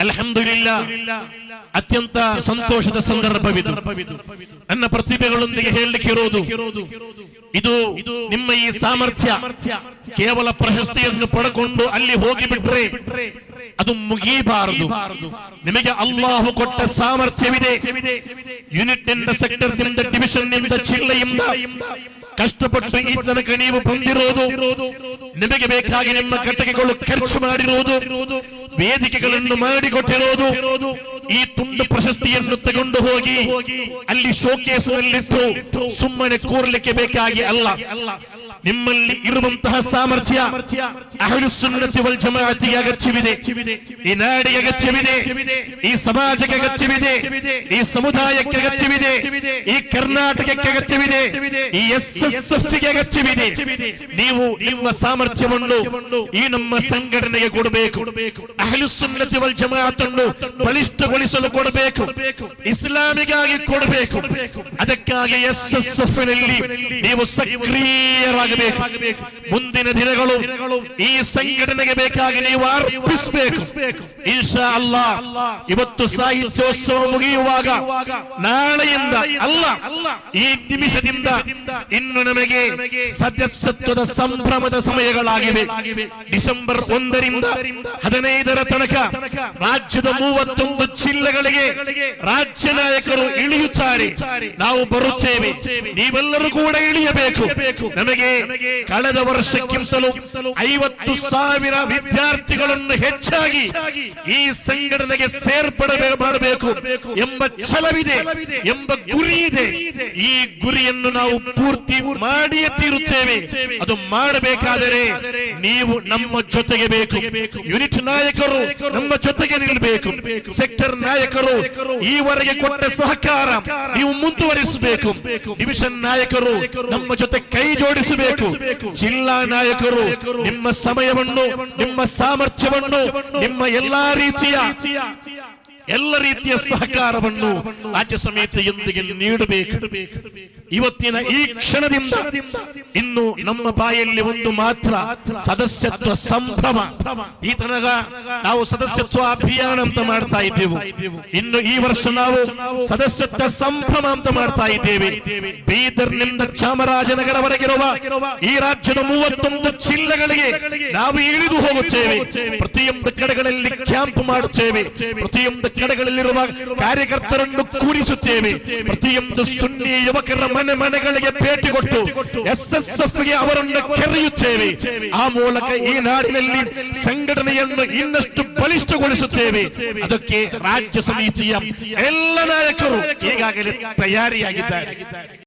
ಅಲ್ಹಮ್ದುಲಿಲ್ಲ ಅತ್ಯಂತ ಸಂತೋಷದ ಸಂದರ್ಭವಿದು ನನ್ನ ಪ್ರತಿಭೆಗಳೊಂದಿಗೆ ಹೇಳಲಿಕ್ಕೆ ಇರೋದು ಇದು ನಿಮ್ಮ ಈ ಸಾಮರ್ಥ್ಯ ಕೇವಲ ಪ್ರಶಸ್ತಿಯನ್ನು ಪಡ್ಕೊಂಡು ಅಲ್ಲಿ ಹೋಗಿ ಬಿಟ್ರೆ ಅದು ಮುಗಿಯಬಾರದು ನಿಮಗೆ ಅಲ್ಲಾಹು ಕೊಟ್ಟ ಸಾಮರ್ಥ್ಯವಿದೆ ಯೂನಿಟ್ನಿಂದ ಸೆಕ್ಟರ್ನಿಂದ ಡಿವಿಷನ್ನಿಂದ ಜಿಲ್ಲೆಯಿಂದ ಕಷ್ಟಪಟ್ಟು ಈ ತನಕ ನೀವು ಬಂದಿರೋದು ನಿಮಗೆ ಬೇಕಾಗಿ ನಿಮ್ಮ ಘಟಕಗಳು ಖರ್ಚು ಮಾಡಿರುವುದು ವೇದಿಕೆಗಳನ್ನು ಮಾಡಿಕೊಟ್ಟಿರೋದು ಈ ತುಂಡು ಪ್ರಶಸ್ತಿಯನ್ನು ತಗೊಂಡು ಹೋಗಿ ಅಲ್ಲಿ ಶೋಕೇಸ್ನಲ್ಲಿಟ್ಟು ಸುಮ್ಮನೆ ಕೂರ್ಲಿಕ್ಕೆ ಬೇಕಾಗಿ ಅಲ್ಲ. ನಿಮ್ಮಲ್ಲಿ ಇರುವಂತಹ ಸಾಮರ್ಥ್ಯ ಅಹಲು ಸುನ್ನತಿ ವಲ್ ಜಮಾಅತಿಗೆ ಅಗತ್ಯವಿದೆ ಈ ನಾಡಿಗೆ ಅಗತ್ಯವಿದೆ ಈ ಸಮಾಜಕ್ಕೆ ಅಗತ್ಯವಿದೆ ಈ ಸಮುದಾಯಕ್ಕೆ ಅಗತ್ಯವಿದೆ ಈ ಕರ್ನಾಟಕಕ್ಕೆ ಅಗತ್ಯವಿದೆ ಈ ಎಸ್ ಎಸ್ ಎಫ್ಗೆ ಅಗತ್ಯವಿದೆ ನೀವು ನಿಮ್ಮ ಸಾಮರ್ಥ್ಯವನ್ನು ಈ ನಮ್ಮ ಸಂಘಟನೆಗೆ ಕೊಡಬೇಕು ಅಹಲು ಸುನ್ನತಿ ವಲ್ ಜಮಾಅತನ್ನು ಬಲಿಷ್ಠಗೊಳಿಸಲು ಕೊಡಬೇಕು ಇಸ್ಲಾಮಿಗಾಗಿ ಕೊಡಬೇಕು ಅದಕ್ಕಾಗಿ ಎಸ್ ಎಸ್ ಎಫ್ನಲ್ಲಿ ನೀವು ಸಕ್ರಿಯರಾಗಬೇಕು ಮುಂದಿನ ದಿನಗಳು ಈ ಸಂಘಟನೆಗೆ ಬೇಕಾಗಿ ನೀವು ಅರ್ಪಿಸಬೇಕು. ಇನ್ಶಾ ಅಲ್ಲ, ಇವತ್ತು ಸಾಹಿತ್ಯೋತ್ಸವ ಮುಗಿಯುವಾಗ, ನಾಳೆಯಿಂದ ಅಲ್ಲ, ಈ ನಿಮಿಷದಿಂದ ಇನ್ನು ನಮಗೆ ಸದಸ್ಯತ್ವದ ಸಂಭ್ರಮದ ಸಮಯಗಳಾಗಿವೆ. ಡಿಸೆಂಬರ್ ಒಂದರಿಂದ ಹದಿನೈದರ ತನಕ ರಾಜ್ಯದ ಮೂವತ್ತೊಂದು ಜಿಲ್ಲೆಗಳಿಗೆ ರಾಜ್ಯ ನಾಯಕರು ಇಳಿಯುತ್ತಾರೆ. ನಾವು ಬರುತ್ತೇವೆ. ನೀವೆಲ್ಲರೂ ಕೂಡ ಇಳಿಯಬೇಕು. ನಮಗೆ ಕಳೆದ ವರ್ಷಕ್ಕಿಂತಲೂ ಐವತ್ತು ಸಾವಿರ ವಿದ್ಯಾರ್ಥಿಗಳನ್ನು ಹೆಚ್ಚಾಗಿ ಈ ಸಂಘಟನೆಗೆ ಸೇರ್ಪಡೆ ಮಾಡಬೇಕು ಎಂಬ ಛಲವಿದೆ ಎಂಬ ಗುರಿ ಇದೆ. ಈ ಗುರಿಯನ್ನು ನಾವು ಪೂರ್ತಿ ಮಾಡಿಯೇ ತೀರುತ್ತೇವೆ. ಅದು ಮಾಡಬೇಕಾದರೆ ನೀವು ನಮ್ಮ ಜೊತೆಗೆ ಬೇಕು. ಯೂನಿಟ್ ನಾಯಕರು ನಮ್ಮ ಜೊತೆಗೆ ನಿಲ್ಲಬೇಕು ಸೆಕ್ಟರ್ ನಾಯಕರು ಈವರೆಗೆ ಕೊಟ್ಟ ಸಹಕಾರ ನೀವು ಮುಂದುವರಿಸಬೇಕು. ಡಿವಿಷನ್ ನಾಯಕರು ನಮ್ಮ ಜೊತೆ ಕೈ ಜೋಡಿಸಬೇಕು. ಜಿಲ್ಲಾ ನಾಯಕರು ನಿಮ್ಮ ಸಮಯವನ್ನು ನಿಮ್ಮ ಸಾಮರ್ಥ್ಯವನ್ನು ನಿಮ್ಮ ಎಲ್ಲಾ ರೀತಿಯ ಎಲ್ಲ ರೀತಿಯ ಸಹಕಾರವನ್ನು ರಾಜ್ಯ ಸಮಿತಿಯೊಂದಿಗೆ ನೀಡಬೇಕು. ಇವತ್ತಿನ ಈ ಕ್ಷಣದಿಂದ ಇನ್ನು ನಮ್ಮ ಬಾಯಲ್ಲಿ ಒಂದು ಮಾತ್ರ ಸದಸ್ಯತ್ವ ಸಂಭ್ರಮ. ಈ ತನಕ ನಾವು ಸದಸ್ಯತ್ವ ಅಭಿಯಾನ ಅಂತ ಮಾಡ್ತಾ ಇದ್ದೇವೆ. ಇನ್ನು ಈ ವರ್ಷ ನಾವು ಸದಸ್ಯತ್ವ ಸಂಭ್ರಮ ಅಂತ ಮಾಡ್ತಾ ಇದ್ದೇವೆ. ಬೀದರ್ನಿಂದ ಚಾಮರಾಜನಗರವರೆಗಿರುವ ಈ ರಾಜ್ಯದ ಮೂವತ್ತೊಂದು ಜಿಲ್ಲೆಗಳಿಗೆ ನಾವು ಇಳಿದು ಹೋಗುತ್ತೇವೆ. ಪ್ರತಿಯೊಂದು ಕಡೆಗಳಲ್ಲಿ ಕ್ಯಾಂಪ್ ಮಾಡುತ್ತೇವೆ. ಪ್ರತಿಯೊಂದು ಕಡೆಗಳಲ್ಲಿರುವ ಕಾರ್ಯಕರ್ತರನ್ನು ಕೂರಿಸುತ್ತೇವೆ. ಪ್ರತಿಯೊಂದು ಸುನ್ನಿ ಯುವಕರ ಮನೆ ಮನೆಗಳಿಗೆ ಭೇಟಿ ಕೊಟ್ಟು ಎಸ್ ಎಸ್ ಎಫ್ಗೆ ಅವರನ್ನು ಕರೆಯುತ್ತೇವೆ. ಆ ಮೂಲಕ ಈ ನಾಡಿನಲ್ಲಿ ಸಂಘಟನೆಯನ್ನು ಇನ್ನಷ್ಟು ಬಲಿಷ್ಠಗೊಳಿಸುತ್ತೇವೆ. ಅದಕ್ಕೆ ರಾಜ್ಯ ಸಮಿತಿಯ ಎಲ್ಲ ನಾಯಕರು ಈಗಾಗಲೇ ತಯಾರಿಯಾಗಿದ್ದಾರೆ.